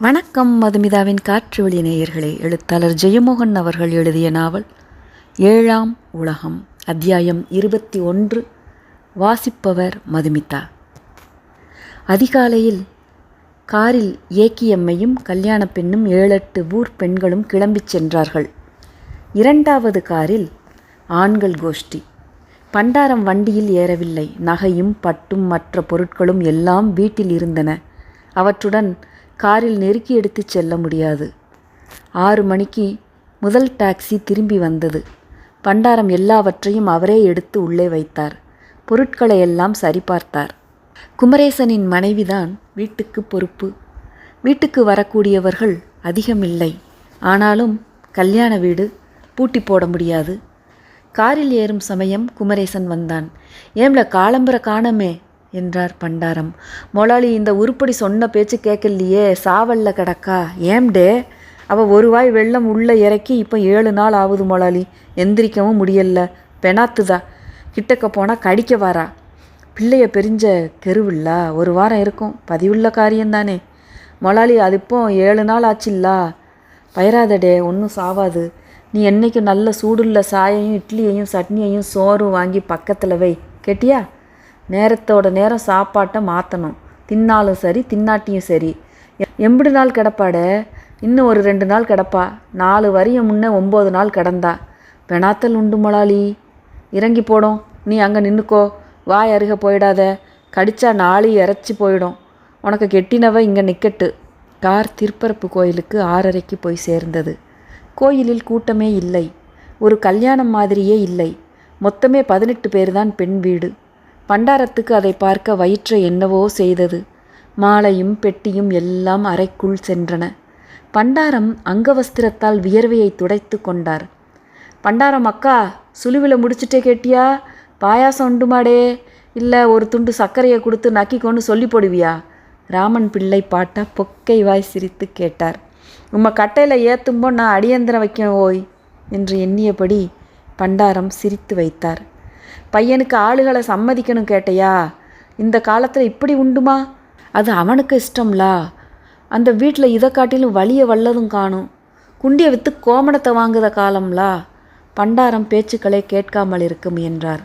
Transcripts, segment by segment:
வணக்கம் மதுமிதாவின் காற்று வெளி நேயர்களே. எழுத்தாளர் ஜெயமோகன் அவர்கள் எழுதிய நாவல் ஏழாம் உலகம் அத்தியாயம் இருபத்தி ஒன்று வாசிப்பவர் மதுமிதா. அதிகாலையில் காரில் ஏக்கியம்மையும் கல்யாண பெண்ணும் ஏழெட்டு ஊர் பெண்களும் கிளம்பிச் சென்றார்கள். இரண்டாவது காரில் ஆண்கள் கோஷ்டி. பண்டாரம் வண்டியில் ஏறவில்லை. நகையும் பட்டும் மற்ற பொருட்களும் எல்லாம் வீட்டில் இருந்தன. அவற்றுடன் காரில் நெருக்கி எடுத்துச் செல்ல முடியாது. ஆறு மணிக்கு முதல் டாக்ஸி திரும்பி வந்தது. பண்டாரம் எல்லாவற்றையும் அவரே எடுத்து உள்ளே வைத்தார். பொருட்களை எல்லாம் சரிபார்த்தார். குமரேசனின் மனைவிதான் வீட்டுக்கு பொறுப்பு. வீட்டுக்கு வரக்கூடியவர்கள் அதிகமில்லை. ஆனாலும் கல்யாண வீடு பூட்டி போட முடியாது. காரில் ஏறும் சமயம் குமரேசன் வந்தான். ஏம்ல காலம்பர காணமே. என்றார் பண்டாரம். மொளாளி இந்த உருப்படி சொன்ன பேச்சு கேட்கலையே சாவல்ல கிடக்கா? ஏம்டே? அவ ஒரு வாய் வெள்ளம் உள்ள இறக்கி இப்போ ஏழு நாள் ஆகுது மொளாளி எந்திரிக்கவும் முடியல பெனாத்துதா. கிட்டக்க போனால் கடிக்க வாரா. பிள்ளைய பிரிஞ்ச கெருவில்லா? ஒரு வாரம் இருக்கும். பதிவுள்ள காரியம்தானே மொளாளி அது இப்போ ஏழு நாள் ஆச்சுல்லா? பயிராதடே ஒன்றும் சாவாது. நீ என்றைக்கும் நல்ல சூடுள்ள சாயையும் இட்லியையும் சட்னியையும் சோறும் வாங்கி பக்கத்தில் வை. கேட்டியா? நேரத்தோட நேரம் சாப்பாட்டை மாற்றணும் தின்னாலும் சரி தின்னாட்டியும் சரி. எம்பிடு நாள் கிடப்பாட? இன்னும் ஒரு ரெண்டு நாள் கிடப்பா. நாலு வரியும் முன்னே ஒம்பது நாள் கிடந்தா. பெணாத்தல் உண்டு மொளாளி இறங்கி போடும். நீ அங்கே நின்றுக்கோ வாய் அருக போயிடாத. கடிச்சா நாளி இறச்சி போயிடும். உனக்கு கெட்டினவ இங்கே நிக்கட்டு. கார் திருப்பரப்பு கோயிலுக்கு ஆறரைக்கு போய் சேர்ந்தது. கோயிலில் கூட்டமே இல்லை. ஒரு கல்யாணம் மாதிரியே இல்லை. மொத்தமே பதினெட்டு பேர் தான் பெண் வீடு. பண்டாரத்துக்கு அதை பார்க்க வயிற்றை என்னவோ செய்தது. மாலையும் பெட்டியும் எல்லாம் அறைக்குள் சென்றன. பண்டாரம் அங்கவஸ்திரத்தால் வியர்வையை துடைத்து கொண்டார். பண்டாரம் அக்கா சுழுவில் முடிச்சுட்டே கேட்டியா? பாயாசம் உண்டுமாடே. இல்லை ஒரு துண்டு சர்க்கரையை கொடுத்து நக்கி கொண்டு சொல்லி போடுவியா? ராமன் பிள்ளை பாட்டா பொக்கை வாய் சிரித்து கேட்டார். உம்மை கட்டையில் ஏற்றும்போ நான் அடியந்திரம் வைக்க ஓய் என்று எண்ணியபடி பண்டாரம் சிரித்து வைத்தார். பையனுக்கு ஆளுகளை சம்மதிக்கணும் கேட்டையா? இந்த காலத்தில் இப்படி உண்டுமா? அது அவனுக்கு இஷ்டம்லா. அந்த வீட்டில் இதை காட்டிலும் வழியை வல்லதும் காணும். குண்டியை விற்று கோமணத்தை வாங்குத காலம்லா. பண்டாரம் பேச்சுக்களை கேட்காமல் இருக்க முயன்றார்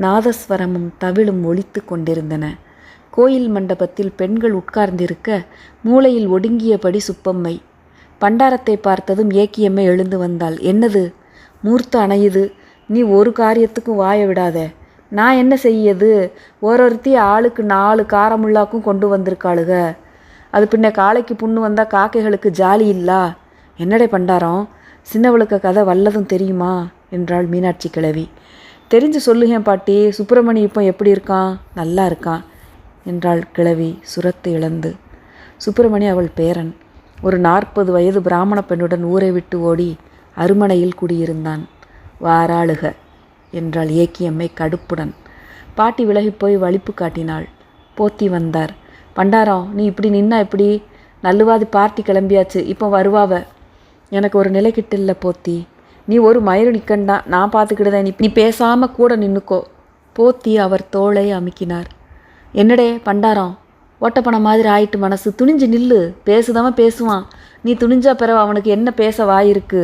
நாதஸ்வரமும் தவிழும் ஒழித்து கொண்டிருந்தன. கோயில் மண்டபத்தில் பெண்கள் உட்கார்ந்திருக்க மூளையில் ஒடுங்கியபடி சுப்பம்மை. பண்டாரத்தை பார்த்ததும் ஏக்கியம்மை எழுந்து வந்தாள். என்னது? மூர்த்த அணையுது நீ ஒரு காரியத்துக்கும் வாய விடாத. நான் என்ன செய்யது? ஓரொருத்தி ஆளுக்கு நாலு காரமுள்ளாக்கும் கொண்டு வந்திருக்காளுக. அது பின்ன காளைக்கு புண்ணு வந்தால் காக்கைகளுக்கு ஜாலி இல்லா? என்னடே பண்டாரம்? சின்னவளுக்கு கதை வல்லதும் தெரியுமா? என்றாள் மீனாட்சி கிழவி. தெரிஞ்சு சொல்லுகேன் பாட்டி? சுப்பிரமணி இப்போ எப்படி இருக்கான்? நல்லா இருக்கான் என்றாள் கிழவி சுரத்து இழந்து. சுப்பிரமணி அவள் பேரன். ஒரு நாற்பது வயது பிராமண பெண்ணுடன் ஊரை விட்டு ஓடி அருமனையில் குடியிருந்தான். வாராளுக என்றாள் ஏக்கியம்மை கடுப்புடன். பாட்டி விலகி போய் வலிப்பு காட்டினாள். போத்தி வந்தார். பண்டாரம் நீ இப்படி நின்னா இப்படி நல்லுவாது பார்ட்டி கிளம்பியாச்சு இப்போ வருவாவ? எனக்கு ஒரு நிலை கிட்டில்ல போத்தி. நீ ஒரு மயிறு நிற்கண்டா நான் பார்த்துக்கிடுதேன் நீ நீ பேசாமல் கூட நின்றுக்கோ போத்தி அவர் தோளை அமுக்கினார். என்னடே பண்டாரம் ஓட்டப்பண மாதிரி ஆயிட்டு மனசு. துணிஞ்சு நில்லு பேசுதவன் பேசுவான். நீ துணிஞ்சா பிறகு அவனுக்கு என்ன பேச வாயிருக்கு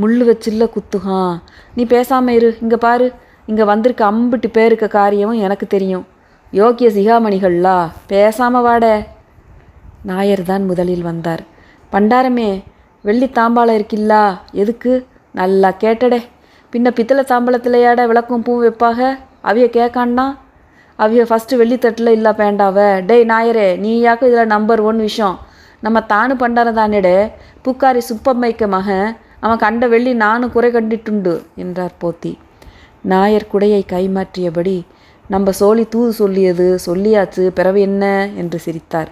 முள்ளு வச்சில்ல குத்துகான் நீ பேசாமல் இரு இங்கே பாரு. இங்கே வந்திருக்க அம்பிட்டு பேருக்க காரியமும் எனக்கு தெரியும். யோக்கிய சிகாமணிகள்லா பேசாமல் வாட. நாயர் தான் முதலில் வந்தார். பண்டாரமே வெள்ளி தாம்பாளம் இருக்கில்லா? எதுக்கு? நல்லா கேட்டடே. பின்ன பித்தளை தாம்பளத்திலையாட விளக்கும் பூ வைப்பாக? அவிய கேட்கான்னா அவிய ஃபஸ்ட்டு வெள்ளித்தட்டில் இல்லா பேண்டாவ. டேய் நாயரே நீயாக்கும் இதில் நம்பர் ஒன் விஷயம். நம்ம தானு பண்டாரம் தானேடே. பூக்காரி சுப்பம்மைக்க மகன். அவன் கண்ட வெள்ளி நானும் குறை கண்டிட்டுண்டு என்றார் போத்தி. நாயர் குடையை கைமாற்றியபடி நம்ம சோழி தூது சொல்லியது சொல்லியாச்சு பிறவு என்ன? என்று சிரித்தார்.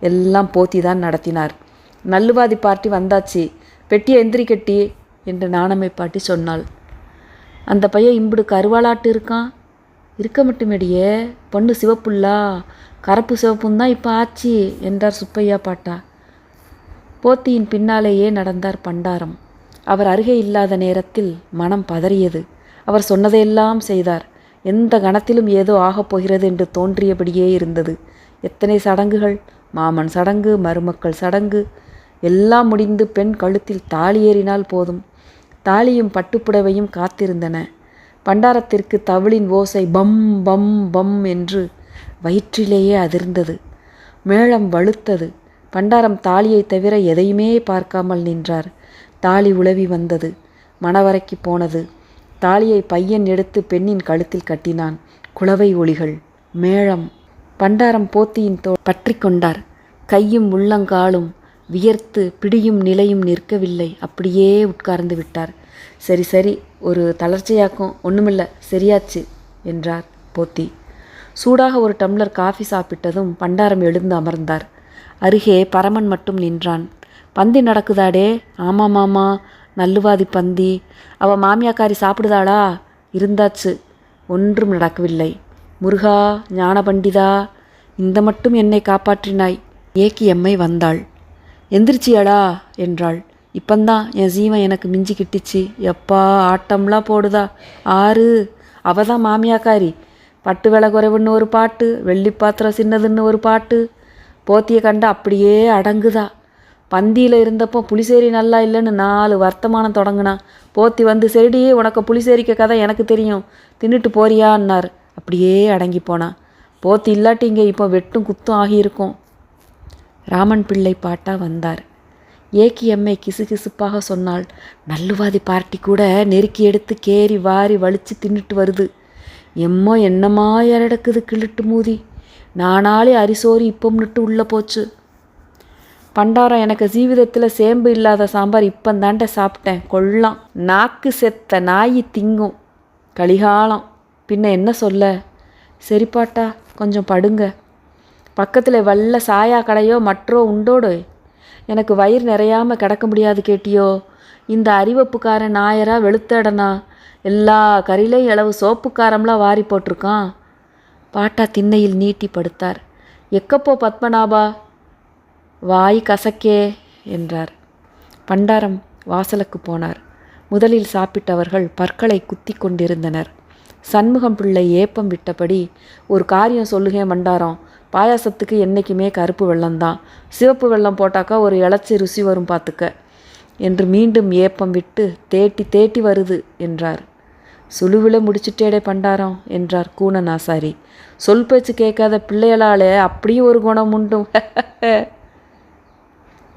எல்லாம் போத்தி தான் நடத்தினார். நல்லுவாதி பார்ட்டி வந்தாச்சு. பெட்டியை எந்திரி கட்டி என்று நாணமை பாட்டி சொன்னாள். அந்த பையன் இம்புடு கருவாளாட்டு இருக்கான்? இருக்க மட்டுமேடியே பொண்ணு சிவப்புல்லா? கரப்பு சிவப்பும் தான் இப்போ ஆச்சு என்றார் சுப்பையா பாட்டா. போத்தியின் பின்னாலேயே நடந்தார் பண்டாரம். அவர் அருகே இல்லாத நேரத்தில் மனம் பதறியது. அவர் சொன்னதையெல்லாம் செய்தார். எந்த கணத்திலும் ஏதோ ஆகப் போகிறது என்று தோன்றியபடியே இருந்தது. எத்தனை சடங்குகள்? மாமன் சடங்கு மருமக்கள் சடங்கு. எல்லாம் முடிந்து பெண் கழுத்தில் தாலி ஏறினால் போதும். தாலியும் பட்டுப்புடவையும் காத்திருந்தன. பண்டாரத்திற்கு தவிழின் ஓசை பம் பம் பம் என்று வயிற்றிலேயே அதிர்ந்தது. மேளம் வலுத்தது பண்டாரம் தாலியை தவிர எதையுமே பார்க்காமல் நின்றார். தாலி உளவி வந்தது. மணவரைக்கு போனது. தாலியை பையன் எடுத்து பெண்ணின் கழுத்தில் கட்டினான். குளவை ஒளிகள் மேளம் பண்டாரம் போத்தியின் தோ பற்றி கொண்டார். கையும் உள்ளங்காலும் வியர்த்து பிடியும் நிலையும் நிற்கவில்லை. அப்படியே உட்கார்ந்து விட்டார். சரி சரி ஒரு தளர்ச்சியாக்கும். ஒன்றுமில்ல சரியாச்சு என்றார் போத்தி. சூடாக ஒரு டம்ளர் காஃபி சாப்பிட்டதும் பண்டாரம் எழுந்து அமர்ந்தார். அருகே பரமன் மட்டும் நின்றான். பந்தி நடக்குதாடே. ஆமாம் மாமா. நல்லுவாதி பந்தி. அவ மாமியாக்காரி சாப்பிடுதாளா இருந்தாச்சு. ஒன்றும் நடக்கவில்லை. முருகா ஞான பண்டிதா இந்த மட்டும் என்னை காப்பாற்றினாய். ஏக்கி எம்மை வந்தாள். எந்திரிச்சியாடா என்றாள். இப்பந்தான் என் ஜீவன் எனக்கு மிஞ்சி கிட்டிச்சு. எப்பா ஆட்டம்லாம் போடுதா. ஆறு. அவ தான் மாமியாக்காரி. பட்டு வேலை குறைவுன்னு ஒரு பாட்டு வெள்ளி பாத்திரம் சின்னதுன்னு ஒரு பாட்டு. போத்தியை கண்டு அப்படியே அடங்குதா. பந்தியில் இருந்தப்போ புளிசேரி நல்லா இல்லைன்னு நாலு வர்த்தமானம் தொடங்கினான் போத்தி வந்து செடி உனக்கு புளிசேரிக்க கதை எனக்கு தெரியும். தின்னுட்டு போறியான்னார். அப்படியே அடங்கி போனான் போத்தி இல்லாட்டி இங்கே இப்போ வெட்டும் குத்தும் ஆகியிருக்கும். ராமன் பிள்ளை பாட்டா வந்தார். ஏக்கி எம்மை கிசுகிசுப்பாக சொன்னாள் நல்லுவாதி பார்ட்டி கூட நெருக்கி எடுத்து கேரி வாரி வலிச்சு தின்னுட்டு வருது. எம்மோ என்னமா இறடக்குது கிள்ளிட்டு மூதி. நானாலே அரிசோறு இப்போம்னுட்டு உள்ளே போச்சு. பண்டாரம் எனக்கு ஜீவிதத்தில் சேம்பு இல்லாத சாம்பார் இப்பந்தாண்ட சாப்பிட்டேன். கொள்ளாம். நாக்கு செத்த நாய் திங்கும். கலிகாலம். பின்ன என்ன சொல்ல? சரிப்பாட்டா கொஞ்சம் படுங்க. பக்கத்தில் வல்ல சாயா கடையோ மற்றோ உண்டோடு? எனக்கு வயிறு நிறையாமல் கிடக்க முடியாது கேட்டியோ? இந்த அறிவப்புக்காரன் நாயரா வெளுத்தடனா? எல்லா கறிலையும் இளவு சோப்புக்காரம்லாம் வாரி போட்டிருக்கான். பாட்டா திண்ணையில் நீட்டி படுத்தார். எக்கப்போ பத்மநாபா? வாய் கசக்கே என்றார். பண்டாரம் வாசலுக்கு போனார். முதலில் சாப்பிட்டவர்கள் பற்களை குத்தி கொண்டிருந்தனர். சண்முகம் பிள்ளை ஏப்பம் விட்டபடி ஒரு காரியம் சொல்லுங்க மண்டாரம் பாயாசத்துக்கு என்றைக்குமே கருப்பு வெள்ளம்தான் சிவப்பு வெள்ளம் போட்டாக்கா ஒரு இளச்சி ருசி வரும் பார்த்துக்க என்று மீண்டும் ஏப்பம் விட்டு தேட்டி தேட்டி வருது என்றார். சுழுவில் முடிச்சிட்டேடே பண்டாரம் என்றார் கூனன் ஆசாரி சொல் பேச்சு கேட்காத பிள்ளைகளாலே அப்படியும் ஒரு குணம் உண்டும்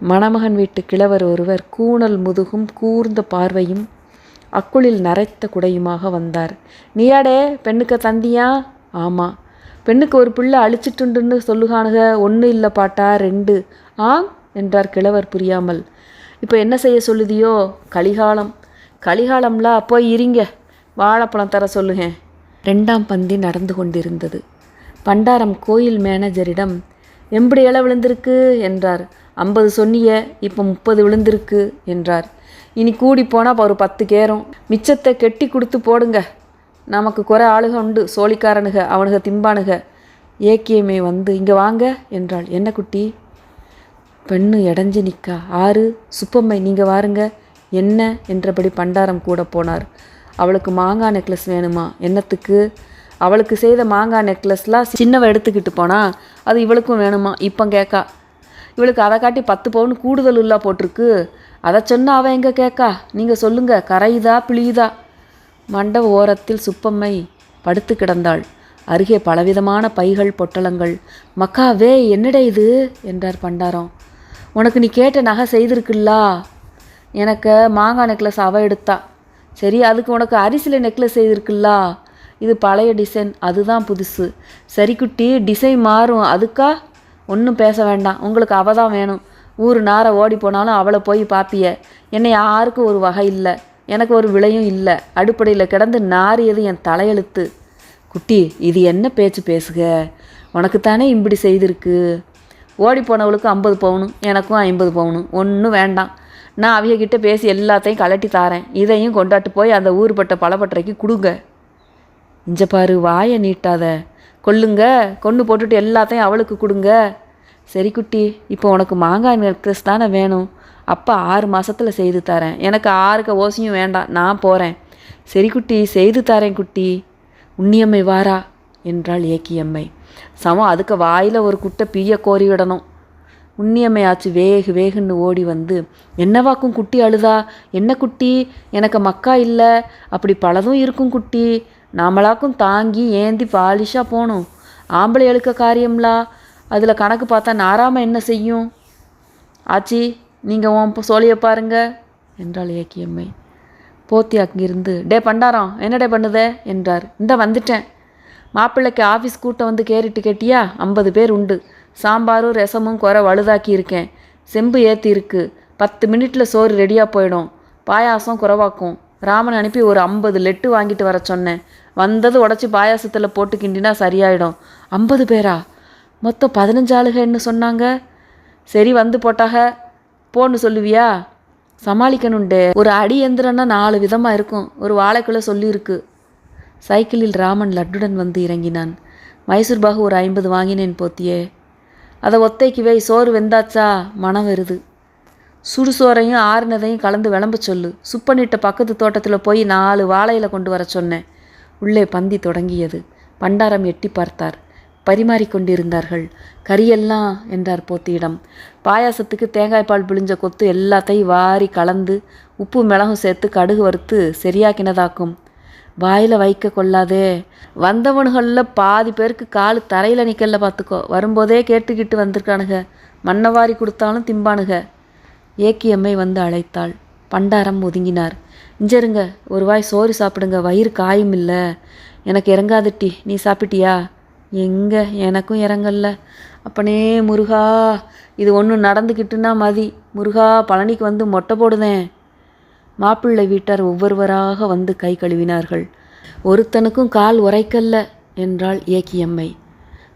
மணமகன் வீட்டு கிழவர் ஒருவர் கூணல் முதுகும் கூர்ந்த பார்வையும் அக்குளில் நரைத்த குடையுமாக வந்தார். நீயாடே பெண்ணுக்கு தந்தியா? ஆமாம் பெண்ணுக்கு ஒரு பிள்ளை அழிச்சிட்டுண்டுன்னு சொல்லுகானுக ஒன்று இல்லை பாட்டா ரெண்டு. ஆம் என்றார் கிழவர் புரியாமல். இப்போ என்ன செய்ய சொல்லுதியோ? கலிகாலம். கலிகாலம்ல போய் இருங்க. வாழைப்பழம் தர சொல்லுங்க. ரெண்டாம் பந்தி நடந்து கொண்டிருந்தது. பண்டாரம் கோயில் மேனேஜரிடம் எம்படி இலை விழுந்திருக்கு? என்றார். ஐம்பது சொன்னிய இப்போ முப்பது விழுந்திருக்கு என்றார். இனி கூடி போனால் ஒரு பத்து கேரும். மிச்சத்தை கெட்டி கொடுத்து போடுங்க. நமக்கு குறை ஆளுக உண்டு சோழிக்காரனுக அவனுக திம்பானுக. ஏக்கியமே வந்து இங்கே வாங்க என்றாள். என்ன குட்டி? பெண்ணு எடஞ்சு நிற்கா ஆறு சுப்பம்மை நீங்கள் வாருங்க. என்ன? என்றபடி பண்டாரம் கூட போனார். அவளுக்கு மாங்காய் நெக்லஸ் வேணுமா? என்னத்துக்கு? அவளுக்கு செய்த மாங்காய் நெக்லஸ்லாம் சின்னவ எடுத்துக்கிட்டு போனா அது இவளுக்கும் வேணுமா? இப்போ கேட்கா இவளுக்கு அதை காட்டி பத்து பவுன் கூடுதல் உள்ளா போட்டிருக்கு. அதை சொன்னால் அவன் எங்கே கேட்கா நீங்கள் சொல்லுங்க. கரையுதா பிழியுதா? மண்டப ஓரத்தில் சுப்பம்மை படுத்து கிடந்தாள். அருகே பலவிதமான பைகள் பொட்டலங்கள். மக்கா வே என்னடே இது? என்றார் பண்டாரம். உனக்கு நீ கேட்ட நகை செய்திருக்குல்லா? எனக்கு மாங்காய் நெக்லஸ் அவ எடுத்தா. சரி அதுக்கு உனக்கு அரிசியில் நெக்லஸ் செய்திருக்குல்லா? இது பழைய டிசைன் அதுதான் புதுசு. சரி குட்டி டிசைன் மாறும். அதுக்கா? ஒன்றும் பேச வேண்டாம். உங்களுக்கு அவ தான் வேணும். ஊர் நார ஓடி போனாலும் அவளை போய் பாப்பிய. என்னை யாருக்கும் ஒரு வகை இல்லை. எனக்கு ஒரு விலையும் இல்லை. அடுப்படையில் கிடந்து நாரியது என் தலையெழுத்து. குட்டி இது என்ன பேச்சு பேசுக? உனக்குத்தானே இப்படி செய்திருக்கு? ஓடி போனவளுக்கு ஐம்பது பவுனும் எனக்கும் ஐம்பது பவுனும் ஒன்றும் வேண்டாம். நான் அவியகிட்ட பேசி எல்லாத்தையும் கலட்டி தாரேன். இதையும் கொண்டாட்டு போய் அந்த ஊர்பட்ட பழப்பட்டறைக்கு கொடுங்க. இஞ்ச பாரு வாயை நீட்டாத. கொள்ளுங்க கொண்டு போட்டுட்டு எல்லாத்தையும் அவளுக்கு கொடுங்க. சரி குட்டி இப்போ உனக்கு மாங்காய் நெக்லஸ் தானே வேணும். அப்பா ஆறு மாதத்தில் செய்து தரேன். எனக்கு ஆறுக்க ஓசியும் வேண்டாம் நான் போகிறேன் சரி குட்டி செய்து தரேன் குட்டி. உண்ணியம்மை வாரா என்றாள் ஏக்கியம்மை. சமம் அதுக்கு வாயில் ஒரு குட்டை பிய கோரி விடணும். உன்னியம்மையாச்சு வேகு வேகுன்னு ஓடி வந்து என்னவாக்கும் குட்டி அழுதா? என்ன குட்டி? எனக்கு மக்கா இல்லை. அப்படி பலதும் இருக்கும் குட்டி. நம்மளாக்கும் தாங்கி ஏந்தி பாலிஷாக போகணும் ஆம்பளை எழுக்க காரியம்லா? அதில் கணக்கு பார்த்தா நாராம என்ன செய்யும்? ஆச்சி நீங்கள் உன் சோழியை பாருங்க என்றாள் ஏக்கியம்மை போத்தி அங்கிருந்து டே பண்டாரம் என்னடே பண்ணுதே? என்றார். இந்த வந்துட்டேன். மாப்பிள்ளைக்கு ஆஃபீஸ் கூட்டம் வந்து கேரிட்டு கேட்டியா? ஐம்பது பேர் உண்டு. சாம்பாரும் ரசமும் குறை வலுதாக்கி இருக்கேன். செம்பு ஏற்றி இருக்கு. பத்து மினிட்டில் சோறு ரெடியாக போயிடும். பாயாசம் குறைவாக்கும். ராமன் அனுப்பி ஒரு ஐம்பது லெட்டு வாங்கிட்டு வர சொன்னேன். வந்தது உடச்சி பாயாசத்தில் போட்டு கிண்டினா சரியாயிடும். ஐம்பது பேரா? மொத்தம் பதினஞ்சு ஆளுகன்னு சொன்னாங்க? சரி வந்து போட்டாக. போன்னு சொல்லுவியா? சமாளிக்கணுண்டே ஒரு அடி எந்திரன்னா நாலு விதமாக இருக்கும். ஒரு வாழைக்குள்ள சொல்லியிருக்கு. சைக்கிளில் ராமன் லட்டுடன் வந்து இறங்கினான். மைசூர் பாகு ஒரு ஐம்பது வாங்கினேன் போத்தியே. அதை ஒத்தைக்கு வை சோறு வெந்தாச்சா? மனம் வருது சுடுசோறையும் ஆறுனதையும் கலந்து விளம்ப சொல்லு. சுப்பனிட்ட பக்கத்து தோட்டத்தில் போய் நாலு வாழையில் கொண்டு வர சொன்னேன். உள்ளே பந்தி தொடங்கியது. பண்டாரம் எட்டி பார்த்தார். பரிமாறிக்கொண்டிருந்தார்கள் கறியெல்லாம் என்றார் போத்தியிடம். பாயாசத்துக்கு தேங்காய் பால் பிழிஞ்ச கொத்து எல்லாத்தையும் வாரி கலந்து உப்பு மிளகும் சேர்த்து கடுகு வறுத்து சரியாக்கினதாக்கும். வாயில் வைக்க கொள்ளாதே. வந்தவனுகளில் பாதி பேருக்கு கால் தரையில் நிற்கல பார்த்துக்கோ வரும்போதே கேட்டுக்கிட்டு வந்திருக்கானுங்க மண்ணை வாரி கொடுத்தாலும் திம்பானுங்க ஏக்கியம்மை வந்து அழைத்தாள். பண்டாரம் ஒதுங்கினார். இஞ்சருங்க ஒரு வாய் சோறு சாப்பிடுங்க வயிறு காயும் இல்லை. எனக்கு இறங்காதுட்டி நீ சாப்பிட்டியா? எங்க? எனக்கும் இறங்கல்ல. அப்பனே முருகா இது ஒன்று நடந்துக்கிட்டுன்னா மதி. முருகா பழனிக்கு வந்து மொட்டை போடுதேன் மாப்பிள்ளை வீட்டார் ஒவ்வொருவராக வந்து கை கழுவினார்கள். ஒருத்தனுக்கும் கால் உரைக்கல்ல என்றாள் ஏக்கியம்மை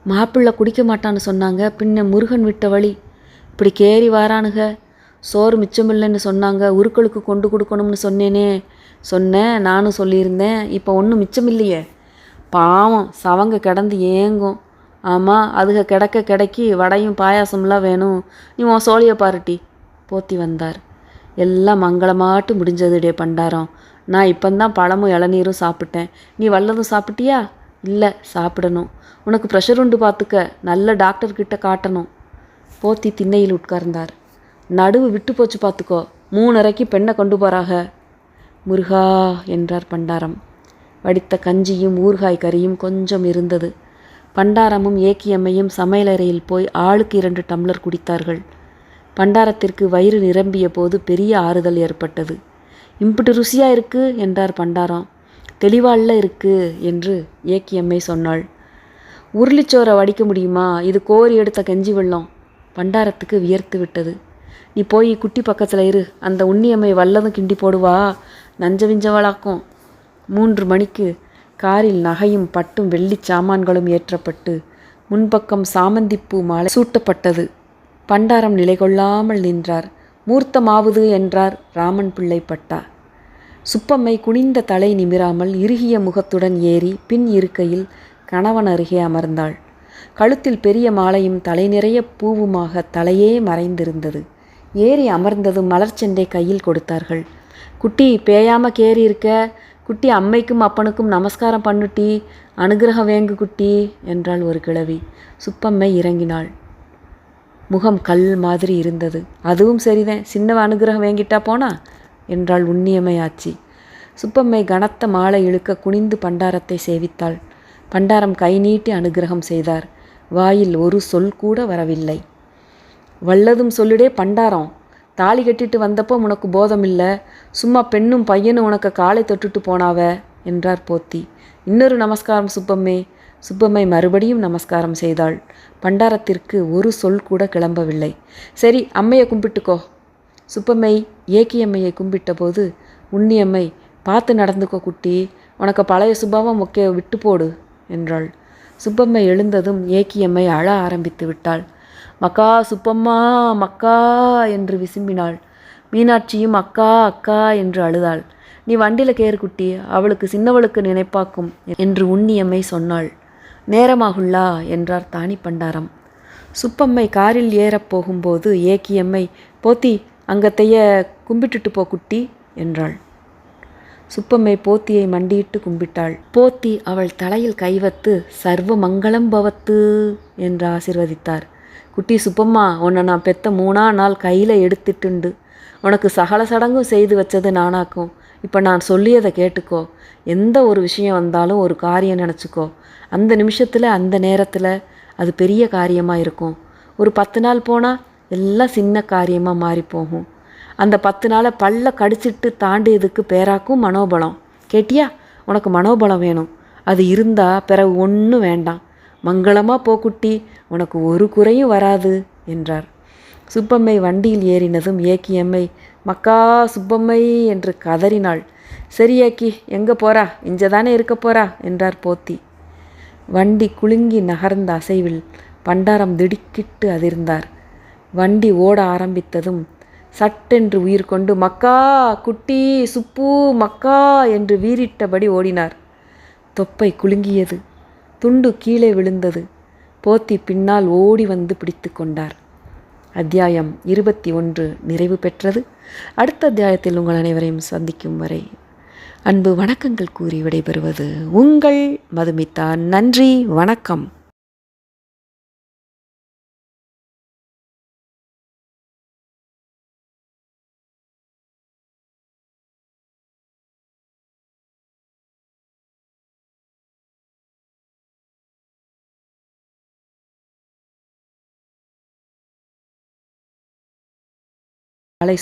மாப்பிள்ளை குடிக்க மாட்டான்னு சொன்னாங்க. பின்ன முருகன் விட்ட வழி? இப்படி கேறி வாரானுங்க சோறு மிச்சமில்லைன்னு சொன்னாங்க உருக்களுக்கு கொண்டு கொடுக்கணும்னு சொன்னேனே. சொன்னேன் நானும் சொல்லியிருந்தேன் இப்போ ஒன்றும் மிச்சமில்லையே. பாவம் சவங்க கிடந்து ஏங்கும். ஆமாம் அதுக கிடக்க கிடக்கி வடையும் பாயாசம்லாம் வேணும். நீ உன் சோழியை பாருட்டி. போத்தி வந்தார். எல்லாம் மங்களமாட்டு முடிஞ்சதுடே பண்டாரம். நான் இப்போந்தான் பழமும் இளநீரும் சாப்பிட்டேன். நீ வல்லதும் சாப்பிட்டியா? இல்லை சாப்பிடணும். உனக்கு ப்ரெஷர் உண்டு பார்த்துக்க நல்ல டாக்டர்கிட்ட காட்டணும். போத்தி திண்ணையில் உட்கார்ந்தார். நடுவு விட்டு போச்சு பார்த்துக்கோ. மூணரைக்கு பெண்ணை கொண்டு போறாக. முருகா என்றார் பண்டாரம். வடித்த கஞ்சியும் ஊறுகாய் கறியும் கொஞ்சம் இருந்தது. பண்டாரமும் ஏக்கியம்மையும் சமையலறையில் போய் ஆளுக்கு இரண்டு டம்ளர் குடித்தார்கள். பண்டாரத்திற்கு வயிறு நிரம்பிய போது பெரிய ஆறுதல் ஏற்பட்டது. இம்புட்டு ருசியாக இருக்கு? என்றார் பண்டாரம். தெளிவால்ல இருக்கு என்று ஏக்கியம்மை சொன்னாள். உருளிச்சோரை வடிக்க முடியுமா? இது கோரி எடுத்த கஞ்சி வெள்ளம். பண்டாரத்துக்கு வியர்த்து விட்டது. நீ போய் குட்டி பக்கத்தில் இரு. அந்த உண்ணியம்மை வல்லதும் கிண்டி போடுவா. நஞ்ச விஞ்சவளாக்கும். மூன்று மணிக்கு காரில் நகையும் பட்டும் வெள்ளிச் சாமான்களும் ஏற்றப்பட்டு முன்பக்கம் சாமந்திப்பூ மாலை சூட்டப்பட்டது. பண்டாரம் நிலை கொள்ளாமல் நின்றார். மூர்த்தமாவது என்றார் ராமன் பிள்ளை பட்டா. சுப்பம்மை குனிந்த தலை நிமிராமல் இறுகிய முகத்துடன் ஏறி பின் இருக்கையில் கணவன் அருகே அமர்ந்தாள். கழுத்தில் பெரிய மாலையும் தலை நிறைய பூவுமாக தலையே மறைந்திருந்தது. ஏறி அமர்ந்ததும் மலர்ச்செண்டை கையில் கொடுத்தார்கள். குட்டி பேயாம கேறி இருக்க. குட்டி அம்மைக்கும் அப்பனுக்கும் நமஸ்காரம் பண்ணுட்டி அனுகிரகம் வேங்கு குட்டி என்றாள் ஒரு கிழவி. சுப்பம்மை இறங்கினாள். முகம் கல் மாதிரி இருந்தது. அதுவும் சரிதான். சின்னவ அனுகிரகம் வேங்கிட்டா போனா? என்றாள் உண்ணியம்மை ஆச்சி சுப்பம்மை கனத்த மாலை இழுக்க குனிந்து பண்டாரத்தை சேவித்தாள். பண்டாரம் கை நீட்டி அனுகிரகம் செய்தார். வாயில் ஒரு சொல் கூட வரவில்லை. வல்லதும் சொல்லுடே பண்டாரம். தாலி கட்டிட்டு வந்தப்போ உனக்கு போதம் இல்லை சும்மா பெண்ணும் பையனும் உனக்கு காலை தொட்டுட்டு போனாவ? என்றார் போத்தி. இன்னொரு நமஸ்காரம் சுப்பம்மே. சுப்பம்மை மறுபடியும் நமஸ்காரம் செய்தாள். பண்டாரத்திற்கு ஒரு சொல் கூட கிளம்பவில்லை. சரி அம்மையை கும்பிட்டுக்கோ. சுப்பம்மை ஏக்கியம்மையை கும்பிட்டபோது உன்னியம்மை பார்த்து நடந்துக்கோ குட்டி. உனக்கு பழைய சுபாவம் ஒக்கே விட்டு போடு என்றாள். சுப்பம்மை எழுந்ததும் ஏக்கியம்மை அழ ஆரம்பித்து விட்டாள். மக்கா சுப்பம்மா மக்கா என்று விசும்பினாள். மீனாட்சியும் அக்கா அக்கா என்று அழுதாள். நீ வண்டியில் கேறு குட்டி அவளுக்கு சின்னவளுக்கு நினைப்பாக்கும் என்று உண்ணியம்மை சொன்னாள். நேரமாகுள்ளா என்றார் தானி பண்டாரம். சுப்பம்மை காரில் ஏறப் போகும்போது ஏக்கியம்மை போத்தி அங்கத்தைய கும்பிட்டுட்டு போ குட்டி என்றாள். சுப்பம்மை போத்தியை மண்டியிட்டு கும்பிட்டாள். போத்தி அவள் தலையில் கைவத்து சர்வ மங்களம் பவத்து என்று ஆசிர்வதித்தார். குட்டி சுப்பம்மா உன்னை நான் பெத்த மூணா நாள் கையில் எடுத்துட்டுண்டு. உனக்கு சகல சடங்கும் செய்து வச்சது நானாக்கும். இப்போ நான் சொல்லியதை கேட்டுக்கோ. எந்த ஒரு விஷயம் வந்தாலும் ஒரு காரியம் நினச்சிக்கோ. அந்த நிமிஷத்தில் அந்த நேரத்தில் அது பெரிய காரியமாக இருக்கும். ஒரு பத்து நாள் போனால் எல்லாம் சின்ன காரியமாக மாறி போகும். அந்த பத்து நாளை பல்ல கடிச்சிட்டு தாண்டியதுக்கு பேராக்கும் மனோபலம். கேட்டியா? உனக்கு மனோபலம் வேணும். அது இருந்தால் பிறகு ஒன்றும் வேண்டாம். மங்களமாக போக்குட்டி உனக்கு ஒரு குறையும் வராது என்றார். சுப்பம்மை வண்டியில் ஏறினதும் ஏக்கியம்மை மக்கா சுப்பம்மை என்று கதறினாள். சரி ஏக்கி எங்கே போறா? இங்கே தானே இருக்க போறா? என்றார் போத்தி. வண்டி குலுங்கி நகர்ந்த அசைவில் பண்டாரம் திடுக்கிட்டு அதிர்ந்தார். வண்டி ஓட ஆரம்பித்ததும் சட்டென்று உயிர் கொண்டு மக்கா குட்டி சுப்பு மக்கா என்று வீறிட்டபடி ஓடினார். தொப்பை குலுங்கியது. துண்டு கீழே விழுந்தது. போத்தி பின்னால் ஓடி வந்து பிடித்து கொண்டார். அத்தியாயம் இருபத்தி ஒன்று நிறைவு பெற்றது. அடுத்த அத்தியாயத்தில் உங்கள் அனைவரையும் சந்திக்கும் வரை அன்பு வணக்கங்கள் கூறி விடைபெறுவது உங்கள் மதுமிதா. நன்றி வணக்கம்.